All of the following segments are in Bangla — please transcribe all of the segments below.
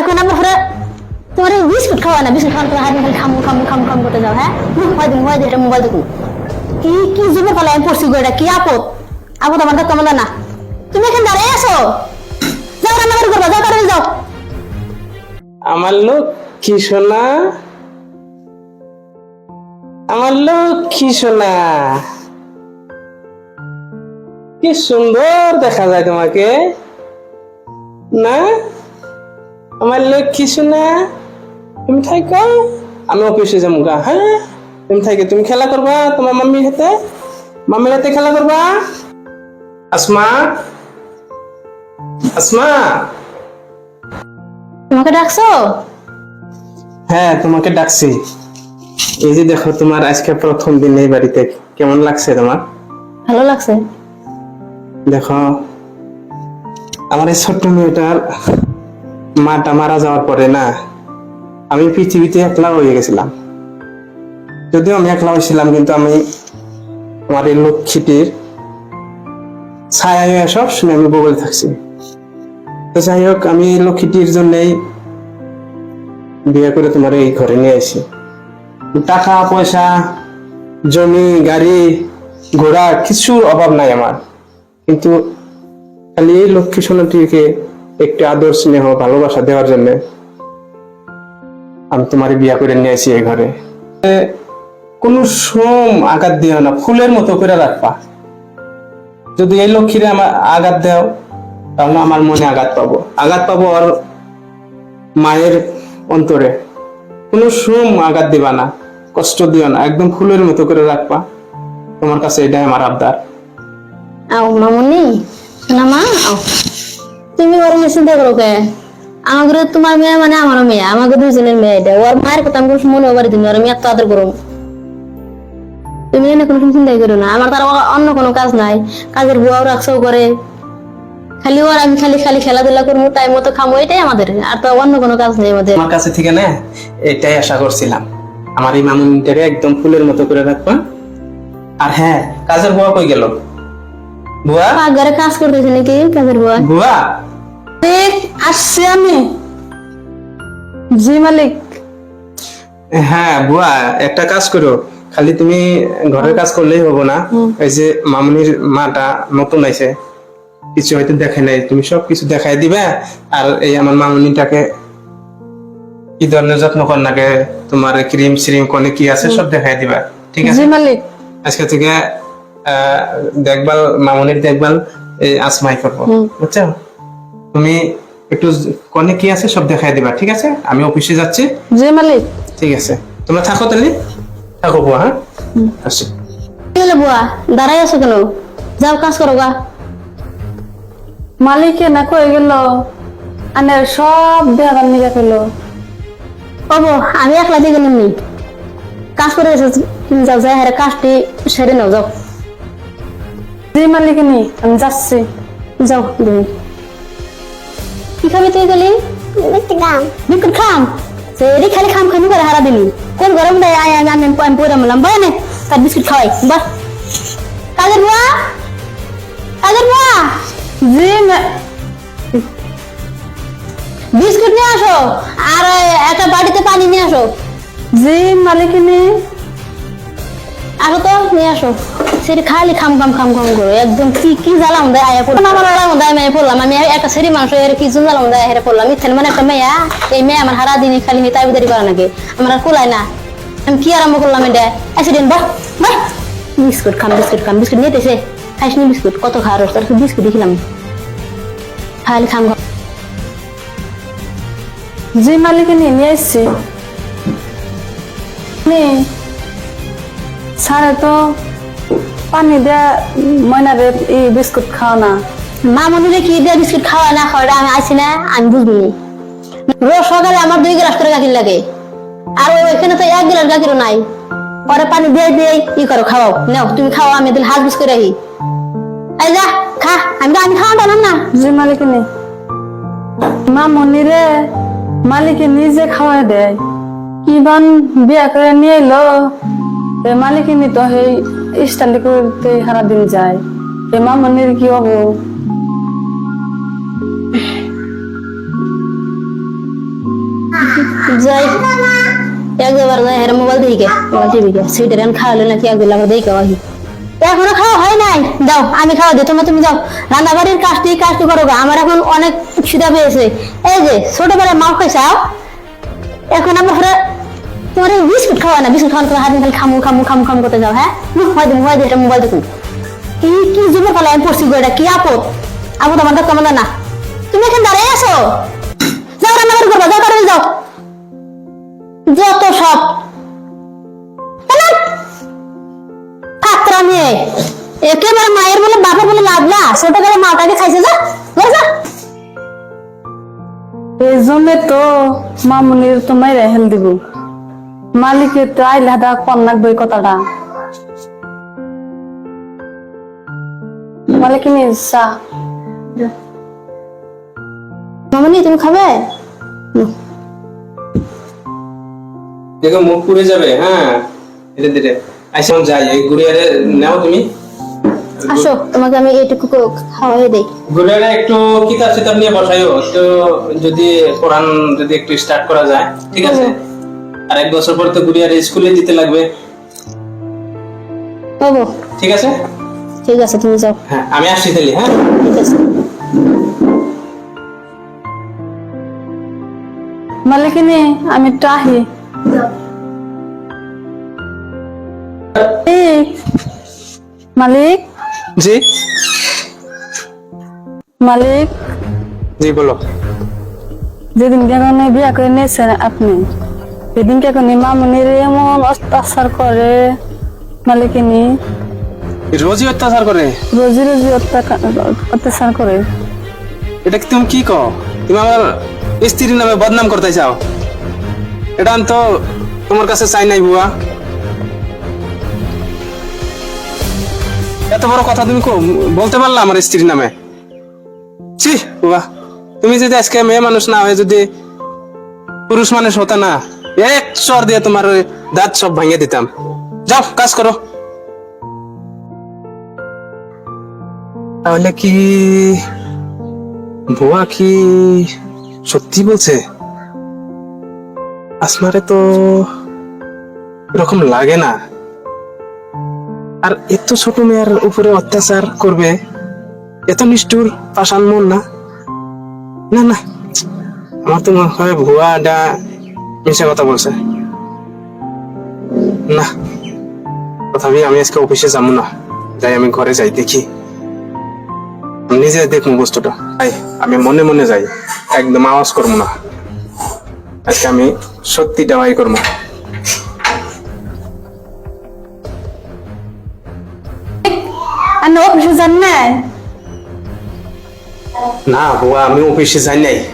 এখন আমার তোমার বিস্কুট খাওয়া না, বিস্কুট খাওয়ার পর হাত খালি খামু খামু খামু খামু করতে যাও হ্যাঁ? হয় দিন দিন এটা মোবাইল দেখুন কি কি জীবন পালা আমি পড়ছি গো এটা? কি আপদ? আপদ আমার কাছে কমলা না। তুমি এখানে দাঁড়িয়ে আছো? যাও রান্না বাড়ি করবা, যাও, তাড়াতাড়ি যাও। আমার লক্ষ্মী সোনা? আমার লক্ষ্মী সোনা? কি সুন্দর দেখা যায় তোমাকে, না? আমার লক্ষ্মী সোনা তুমি থাকো আমি অফিসে যাব গা হ্যাঁ? তুমি থাকো তুমি খেলা করবা তোমার মাম্মির হাতে? মাম্মির হাতে খেলা করবা? আসমা? আসমা? তোমাকে ডাকছো? হ্যাঁ তোমাকে ডাকছি। এই যে দেখো তোমার আজকে প্রথম দিন এই বাড়িতে কেমন লাগছে তোমার? ভালো লাগছে। দেখো আমার এই ছোট্ট মেয়েটার মাটা মারা যাওয়ার পরে না, আমি পৃথিবীতে একলা হয়ে গেছিলাম। যদিও আমি একলা হয়েছিলাম, কিন্তু আমি আমার এই লক্ষ্মীটির ছায়া সব সময় আমি বগলে থাকছি। তো যাই হোক, আমি এই লক্ষ্মীটির জন্যই বিয়ে করে তোমার এই ঘরে নিয়ে আসি। টাকা, পয়সা, জমি, গাড়ি, ঘোড়া, কিছুর অভাব নাই আমার। কিন্তু খালি এই লক্ষ্মী সোনাটিকে একটু আদর, স্নেহ, ভালোবাসা দেওয়ার জন্য আমি তোমার বিয়া করে নিয়ে আসি এই ঘরে। কোনো সোম আঘাত দিও না, ফুলের মতো করে রাখবা। যদি এই লক্ষ্মীরে আমার আঘাত দাও, তাহলে আমার মনে আঘাত পাবো। আঘাত পাবো আর মায়ের অন্তরে। কোনো সোম আঘাত দিবা না, কষ্ট দিও না, একদম ফুলের মতো করে রাখবা। তোমার কাছে এটাই আমার আবদার। আও, মামুনি, শোনা মা, আও। তুমি ওর নিয়ে চিন্তা করো কে? আমাকে তোমার মেয়ে মানে আমারও মেয়ে আমাকে দুজনের মেয়ে এটা। ওর মায়ের কথা আমি কোনো মনে পারি তুমি ওর আমি এত আদর করো তুমি এনে কোনো চিন্তাই করো না আমার তার অন্য কোনো কাজ নাই। কাজের বুয়াও রাখছো করে। খালি ওর আমি খালি খালি খেলাধুলা করব টাইম মতো খামো এটাই আমাদের। আর তো অন্য কোনো কাজ নেই আমাদের। আমার কাছে থেকে না এটাই আশা করছিলাম। আমার এই মামুনিটাকে একদম ফুলের মতো করে রাখবা। আর হ্যাঁ কাজের বুয়া কই গেল? বুয়া? ঘরে কাজ করতেছে নাকি কাজের বুয়া? বুয়া? আসছে আমি। জি মালিক। হ্যাঁ বুয়া একটা কাজ করো। খালি তুমি ঘরের কাজ করলেই হব না। এই যে মামুনির মাটা নতুন আইছে কিছু হয়তো দেখে নাই। তুমি সব কিছু দেখাই দিবে আর এই আমার মামুনিটাকে কি ধরনের যত্ন কর নাকে তোমার ক্রিম শ্রিম কোনে কি আছে সব দেখাই দিবা। ঠিক আছে? মালিক। আজকে থেকে আহ, দেখভাল মামুনির দেখভাল এই আসমাই করব। বুঝছ? তুমি একটু কোনে কি আছে সব দেখাই দিবা ঠিক আছে? আমি অফিসে যাচ্ছি। জি মালিক। ঠিক আছে। তোমরা থাকো তাহলে। থাকো বুয়া হ্যাঁ? আসি কি হলো বুয়া? দাঁড়াই আছো কেন? যাও কাজ করো গা। মালিকে না কয়ে গেল? আনে সব দেহার নিয়ে ফেল ওবো আমি একলা দিয়ে গেলাম নি। কাজ করে তুমি যাও যাই হারে কাজটি সেরে নাও যাও। জি মালিকে নি আমি যাচ্ছি। যাও তুমি। কি খাবি তুই গেলি বিস্কুট খাম। সেরি খালি খাম খামি করে হারা দিলি। কোন গরম দেয় আয় আমি আমি পরে বললাম বয় নে। তার বিস্কুট খাওয়াই বাস কাজের বুয়া? কাজের বুয়া? জি মা- বিস্কুট নিয়ে আসো আর একটা বাড়িতে পানি নিয়ে আসো। জি মালিকে নি। আসো তো নিয়ে আসো। সেটি খালি খাম খাম খাম খাম করো, একদম কি কি জ্বালাম দেয় আয়া পড়লাম। আমার আলাম দেয় মেয়ে পড়লাম। আমি একটা সেরি মানুষ এর কিছু জ্বালাম দেয় হেরে পড়লাম। ইচ্ছেন মানে একটা মেয়া। এই মেয়ে আমার হারা দিনই খালি তাই বিদারি করে নাকি। আমার আর কুলায় না। আমি কি আরম্ভ করলাম এটা? অ্যাক্সিডেন্ট বাহ বাহ। বিস্কুট খাম বিস্কুট খাম, বিস্কুট নিতেছে খাইস নি বিস্কুট? কত খাওয়ার তোর বিস্কুট দেখিলাম। খালি খাম জি মালিকে নি নিয়ে এসছি নি। তো পানি দেয়া ময়নারে এই বিস্কুট খাও না মা মনে কি দিয়ে বিস্কুট খাওয়া না খাওয়া আমি আছি না আমি বুঝবি রোজ সকালে আমার দুই গ্লাস করে গাখির লাগে। আর ওইখানে তো এক গ্লাস গাখিরও নাই। পরে পানি দিয়ে দিয়ে ই করো খাওয়াও। নাও তুমি খাও আমি দিলে হাত বিস করে রাখি। এই যা খা আমি আমি খাওয়া টানাম না। জি মালিকে নি মা মনিরে মালিকে নিজে খাওয়াই দেয়। কিবান বিয়া করে নিয়ে এলো। এ মালিকিনি তো সেই স্টাইল করতে সারা দিন যায়। এ মা মনির কি হব? যাই। একবার যাই মোবাইল গে মোবাইল টিভি গে। সিটের এন খাওয়ালে নাকি আবার দিই খাওয়াই এখনও খাওয়া হয় নাই? দাও, আমি খাওয়া দিই, তোমরা তুমি যাও। রান্না বাড়ির কাজটি কাজটি করো। আমার এখন অনেক খিদা পেয়েছে। এই যে, ছোটবেলায় মাও খাইছাও এখন আমার তোমার বিস্কুট খাওয়া না বিস্কুট খাওয়ানো তোমার হাত খালি খামু খামু খামু খামু করতে যাও হ্যাঁ? হয় দিন এটা মোবাইল দেখুন। কি কি জীবন কালে আমি পড়ছি এটা কি আপদ? আপদ আমার কেমন না। তুমি এখানে দাঁড়িয়ে আছো? যাও রান্না বাড়ি করব যাও তাড়াতাড়ি যাও। যত সব। একেবারে মায়ের বলে বাপের বলে লাভলা ছোটবেলা মাটাকে খাইছে যা যা, যা। এই জন্য তো মামুনির তো মাইরা হেল দিব। মালিকে তো আইলে হাদা কন লাগবে কথাটা। মামনি তুমি খাবে? দেখো মুখ পুড়ে যাবে হ্যাঁ। ধীরে ধীরে। আইসা যাই। এই গুড়িয়ারে নাও তুমি। আসো তোমাকে আমি এইটুকু খাওয়াই দেই। গুড়িয়ারে একটু কিতাব সিতাব নিয়ে বসাইও। তো যদি কোরআন যদি একটু স্টার্ট করা যায় ঠিক আছে? আর এক বছর পর তো গুড়িয়ারে স্কুলে দিতে লাগবে। বাবু ঠিক আছে? ঠিক আছে তুমি যাও। হ্যাঁ আমি আসছি তাহলে হ্যাঁ? ঠিক আছে। মালিকিনি আমি টাহি মালিক মালিক। জি? মালিক। জি বলো। যেদিন বিয়া করে নিয়েছেন আপনি? সেদিন কেন মামুনির এমন অত্যাচার করে মালিকিনি। রোজই অত্যাচার করে রোজি রোজি অত্যাচার করে এটা তুমি কি কো তুমি আমার স্ত্রীর নামে বদনাম করতে চাও এটা আমি তো তোমার কাছে চাই নাই বুয়া এত বড় কথা তুমি বলতে পারলা আমার স্ত্রীর নামে? ছি বুয়া তুমি যদি আজকে মেয়ে মানুষ না হয়ে যদি পুরুষ মানুষ হতে না এক চর দিয়ে তোমার দাঁত সব ভাঙিয়ে দিতাম। যাও, কাজ করো। তাহলে কি বুয়া কি সত্যি বলছে? আসমারে তো এরকম লাগে না। আর এত ছোট মেয়ের উপরে অত্যাচার করবে এত নিষ্ঠুর, পাষাণ মন না। না না, আমার তো মনে হয় ভুয়াটা মিশা কথা বলছে। না তথাপি আমি আজকে অফিসে যাব না। যাই আমি ঘরে যাই দেখি। নিজে দেখব বস্তুটা। তাই আমি মনে মনে যাই। একদম আওয়াজ করব না। আজকে আমি সত্যি ডাবাই করব। আর অফিসে যান না? না বুয়া আমি অফিসে যাই নাই।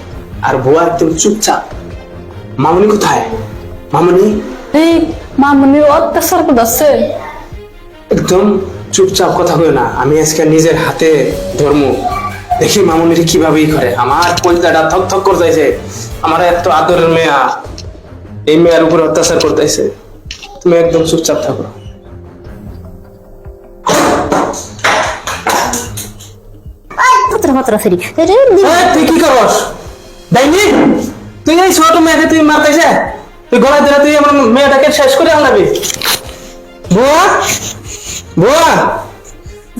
আর বুয়া একদম চুপচাপ। মামনি কোথায়? মামনি? এই মামুনির অত্যাচার করতেছে। একদম চুপচাপ কথা কই না আমি আজকে নিজের হাতে ধর্ম। দেখি মামনির কীভাবে ই করে। আমার কলজাটা থক থক করতেছে। আমার এত আদরের মেয়া এই মেয়ের উপর অত্যাচার করতেছে। তুমি একদম চুপচাপ থাকো। তুই কি করস? ডাইনি? তুই এই ছোট মেয়েকে তুই মারতেছে? তুই গলায় ধরে তুই আমার মেয়েটাকে শেষ করে আনলাবি। বুয়া? বুয়া?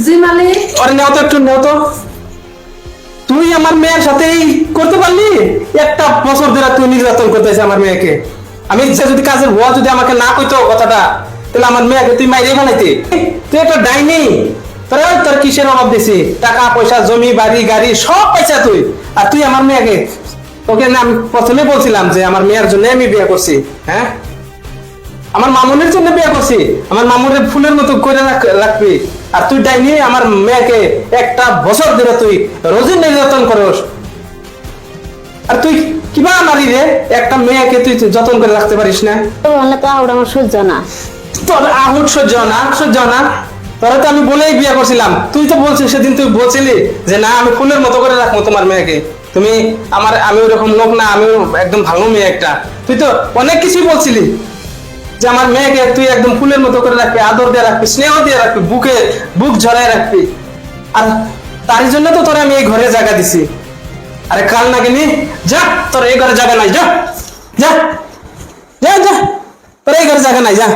জি মালিক আরে নেও তো একটু নেও তো। তুই আমার মেয়ের সাথে এই করতে পারলি? একটা বছর ধরে তুই নির্যাতন করতেছে আমার মেয়েকে। আমি ইচ্ছা যদি কাজের বুয়া যদি আমাকে না কইতো কথাটা তাহলে আমার মেয়েকে তুই মাইরে ফেলাইতে। তুই একটা ডাইনি। তোর তোর কিসের অভাব দিছি টাকা পয়সা জমি বাড়ি গাড়ি সব পয়সা তুই। আর তুই আমার মেয়েকে তোকে না আমি প্রথমে বলছিলাম যে আমার মেয়ের জন্য আমি বিয়ে করছি হ্যাঁ? আমার মামুনের জন্য বিয়ে করছি আমার মামুনের ফুলের মতো করে রাখবি। আর তুই ডাইনি আমার মেয়েকে একটা বছর ধরে তুই রোজই নির্যাতন করস। আর তুই কিবা মারি রে একটা মেয়েকে তুই যতন করে রাখতে পারিস না। তো আমার সহ্য না। তোর আহুট সহ্য না সহ্য না। তোরা তো আমি বলেই বিয়ে করছিলাম। তুই তো বলছিস সেদিন তুই বলছিলি যে না আমি ফুলের মতো করে রাখব তোমার মেয়েকে। তুমি আমার, আমি ওরকম লোক না, আমি একদম ভালো মেয়ে একটা। তুই তো অনেক কিছুই বলছিলি যে আমার মেয়েকে তুই একদম ফুলের মতো করে রাখবি, আদর দিয়ে রাখবি, স্নেহ দিয়ে রাখবি, বুকে বুক ঝরায় রাখবি। আর তার জন্য তো তোরে আমি এই ঘরে জায়গা দিছি। আরে কাল না কিনি যা, তোর এই ঘরে জায়গা নাই, যা যা যা যা, তোর এই ঘরে জায়গা নাই, যা।